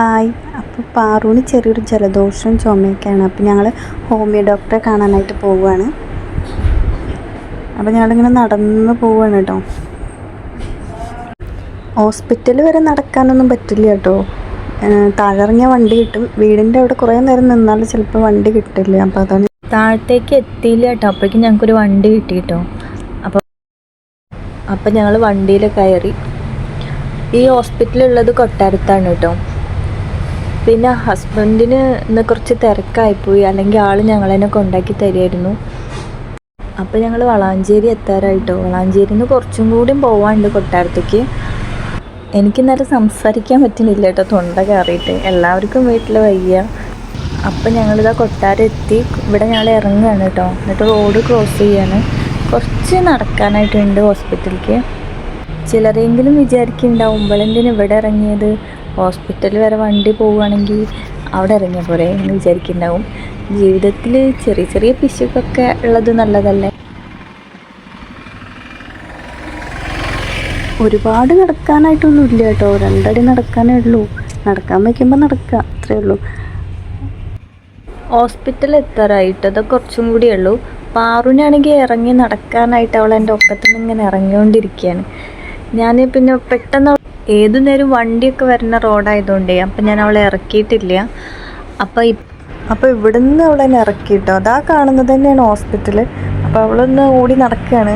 Hi. അപ്പോൾ പാറൂന് ചെറിയൊരു ജലദോഷം ചുമയൊക്കെയാണ്. അപ്പോൾ ഞങ്ങൾ ഹോമിയോ ഡോക്ടറെ കാണാനായിട്ട് പോവുകയാണ്. അപ്പോൾ ഞങ്ങളിങ്ങനെ നടന്ന് പോവുകയാണ് കേട്ടോ. ഹോസ്പിറ്റൽ വരെ നടക്കാനൊന്നും പറ്റില്ല കേട്ടോ. താഴെറങ്ങിയ വണ്ടി കിട്ടും. വീടിന്റെ അവിടെ കുറേ നേരം നിന്നാൽ ചിലപ്പോൾ വണ്ടി കിട്ടില്ല. അപ്പോൾ അതാണ് താഴത്തേക്ക് എത്തിയില്ല കേട്ടോ. അപ്പോഴേക്കും ഞങ്ങൾക്കൊരു വണ്ടി കിട്ടി കേട്ടോ. അപ്പോൾ അപ്പോൾ ഞങ്ങൾ വണ്ടിയിൽ കയറി. ഈ ഹോസ്പിറ്റലുള്ളത് കൊട്ടാരത്താണ് കേട്ടോ. പിന്നെ ഹസ്ബൻഡിന് ഇന്ന് കുറച്ച് തിരക്കായിപ്പോയി അല്ലെങ്കിൽ ആൾ ഞങ്ങളെന്നെ കൊണ്ടാക്കി തരുമായിരുന്നു അപ്പോൾ ഞങ്ങൾ വളാഞ്ചേരി എത്താറായിട്ടോ. വളാഞ്ചേരിയിൽ നിന്ന് കുറച്ചും കൂടി പോവാണ്ട് കൊട്ടാരത്തേക്ക്. എനിക്ക് സംസാരിക്കാൻ പറ്റുന്നില്ല കേട്ടോ. തൊണ്ട കയറിയിട്ട്. എല്ലാവർക്കും വീട്ടിൽ വയ്യ. അപ്പം ഞങ്ങളിതാ കൊട്ടാരം എത്തി. ഇവിടെ ഞങ്ങൾ ഇറങ്ങുകയാണ് കേട്ടോ. എന്നിട്ട് റോഡ് ക്രോസ് ചെയ്യാണ്. കുറച്ച് നടക്കാനായിട്ടുണ്ട് ഹോസ്പിറ്റലിലേക്ക് ചിലരെങ്കിലും വിചാരിക്കുന്നുണ്ടാവും ഇവളെന്തിന് ഇവിടെ ഇറങ്ങിയത്? ഹോസ്പിറ്റൽ വരെ വണ്ടി പോവുകയാണെങ്കിൽ അവിടെ ഇറങ്ങിയ പോലെ എന്ന് വിചാരിക്കുന്നുണ്ടാവും. ജീവിതത്തിൽ ചെറിയ ചെറിയ പിശുക്കൊക്കെ ഉള്ളത് നല്ലതല്ലേ? ഒരുപാട് നടക്കാനായിട്ടൊന്നും ഇല്ല കേട്ടോ. രണ്ടടി നടക്കാനേ ഉള്ളൂ. നടക്കാൻ വയ്ക്കുമ്പോൾ നടക്കുക അത്രേ ഉള്ളൂ. ഹോസ്പിറ്റൽ എത്താറായിട്ട് അത് കുറച്ചും കൂടിയേ ഉള്ളൂ. പാറുനാണെങ്കിൽ ഇറങ്ങി നടക്കാനായിട്ട് അവൾ എന്റെ ഒക്കത്തിൽ നിന്ന് ഇങ്ങനെ ഇറങ്ങിക്കൊണ്ടിരിക്കുകയാണ്. ഞാൻ പിന്നെ പെട്ടെന്ന് ഏതു നേരം വണ്ടിയൊക്കെ വരുന്ന റോഡായതുകൊണ്ടേ അപ്പം ഞാൻ അവളെ ഇറക്കിയിട്ടില്ല. അപ്പം അപ്പോൾ ഇവിടുന്ന് അവളെ ഇറക്കി കേട്ടോ അതാ കാണുന്നത് തന്നെയാണ് ഹോസ്പിറ്റൽ അപ്പോൾ അവളൊന്ന് ഓടി നടക്കുകയാണ്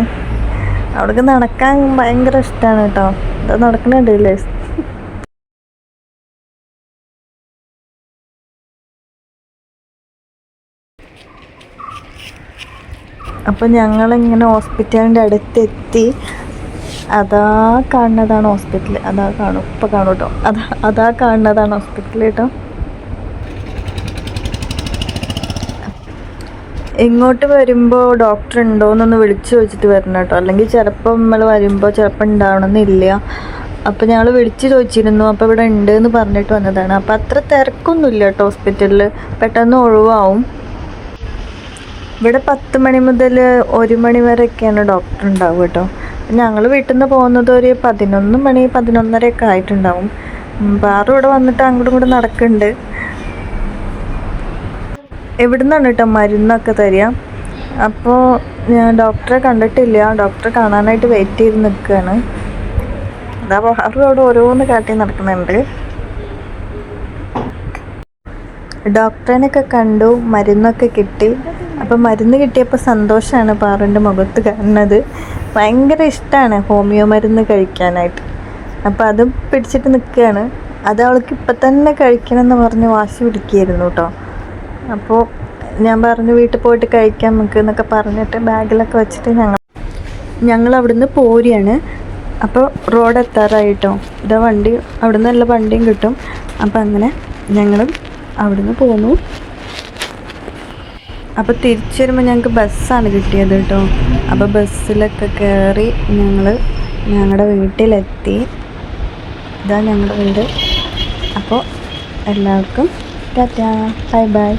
അവൾക്ക് നടക്കാൻ ഭയങ്കര ഇഷ്ടമാണ് കേട്ടോ. ഇതാ നടക്കണുണ്ടല്ലേ അപ്പോൾ ഞങ്ങളിങ്ങനെ ഹോസ്പിറ്റലിന്റെ അടുത്തെത്തി. അതാ കാണുന്നതാണ് ഹോസ്പിറ്റൽ അതാ കാണും. ഇപ്പം കാണും കേട്ടോ അതാ അതാ കാണുന്നതാണ് ഹോസ്പിറ്റൽ കേട്ടോ ഇങ്ങോട്ട് വരുമ്പോൾ ഡോക്ടർ ഉണ്ടോയെന്നൊന്ന് വിളിച്ചു ചോദിച്ചിട്ട് വരണം കേട്ടോ അല്ലെങ്കിൽ ചിലപ്പോൾ നമ്മൾ വരുമ്പോൾ ചിലപ്പോൾ ഉണ്ടാവണമെന്നില്ല. അപ്പോൾ ഞങ്ങൾ വിളിച്ച് ചോദിച്ചിരുന്നു. അപ്പോൾ ഇവിടെ ഉണ്ട് എന്ന് പറഞ്ഞിട്ട് വന്നതാണ്. അപ്പോൾ അത്ര തിരക്കൊന്നുമില്ല കേട്ടോ ഹോസ്പിറ്റലിൽ പെട്ടെന്ന് ഒഴിവാവും. ഇവിടെ പത്ത് മണി മുതൽ ഒരു മണി വരെയൊക്കെയാണ് ഡോക്ടർ ഉണ്ടാവുക കേട്ടോ ഞങ്ങൾ വീട്ടിൽ നിന്ന് പോകുന്നത് ഒരു പതിനൊന്ന് മണി പതിനൊന്നരയൊക്കെ ആയിട്ടുണ്ടാവും. വേറെ ഇവിടെ വന്നിട്ട് അങ്ങോട്ടും ഇങ്ങോട്ടും നടക്കുന്നുണ്ട് എവിടുന്നാണ് കേട്ടോ മരുന്നൊക്കെ തരിക? അപ്പോൾ ഞാൻ ഡോക്ടറെ കണ്ടിട്ടില്ല. ഡോക്ടറെ കാണാനായിട്ട് വെയിറ്റ് ചെയ്ത് നിൽക്കുകയാണ് അതാ വേറെ അവിടെ ഓരോന്ന് കാട്ടി നടക്കുന്നുണ്ട്. ഡോക്ടറിനൊക്കെ കണ്ടു മരുന്നൊക്കെ കിട്ടി. അപ്പം മരുന്ന് കിട്ടിയപ്പോൾ സന്തോഷമാണ് പാറിന്റെ മുഖത്ത് കാണുന്നത്. ഭയങ്കര ഇഷ്ടമാണ് ഹോമിയോ മരുന്ന് കഴിക്കാനായിട്ട്. അപ്പോൾ അത് പിടിച്ചിട്ട് നിൽക്കുകയാണ് അത് അവൾക്ക് ഇപ്പം തന്നെ കഴിക്കണം എന്ന് പറഞ്ഞ് വാശി പിടിക്കുകയായിരുന്നു കേട്ടോ അപ്പോൾ ഞാൻ പറഞ്ഞു വീട്ടിൽ പോയിട്ട് കഴിക്കാൻ നമുക്ക് എന്നൊക്കെ പറഞ്ഞിട്ട് ബാഗിലൊക്കെ വെച്ചിട്ട് ഞങ്ങൾ ഞങ്ങൾ അവിടുന്ന് പോരുകയാണ്. അപ്പോൾ റോഡ് എത്താറായിട്ടോ. ഇതാ വണ്ടി അവിടുന്ന് നല്ല വണ്ടിയും കിട്ടും. അപ്പം അങ്ങനെ ഞങ്ങളും അവിടുന്ന് പോന്നു. അപ്പോൾ തിരിച്ചു വരുമ്പോൾ ഞങ്ങൾക്ക് ബസ്സാണ് കിട്ടിയത് കേട്ടോ. അപ്പോൾ ബസ്സിലൊക്കെ കയറി ഞങ്ങൾ ഞങ്ങളുടെ വീട്ടിലെത്തി. ഇതാ ഞങ്ങളുടെ വീട്. അപ്പോൾ എല്ലാവർക്കും ടാറ്റാ. Bye bye.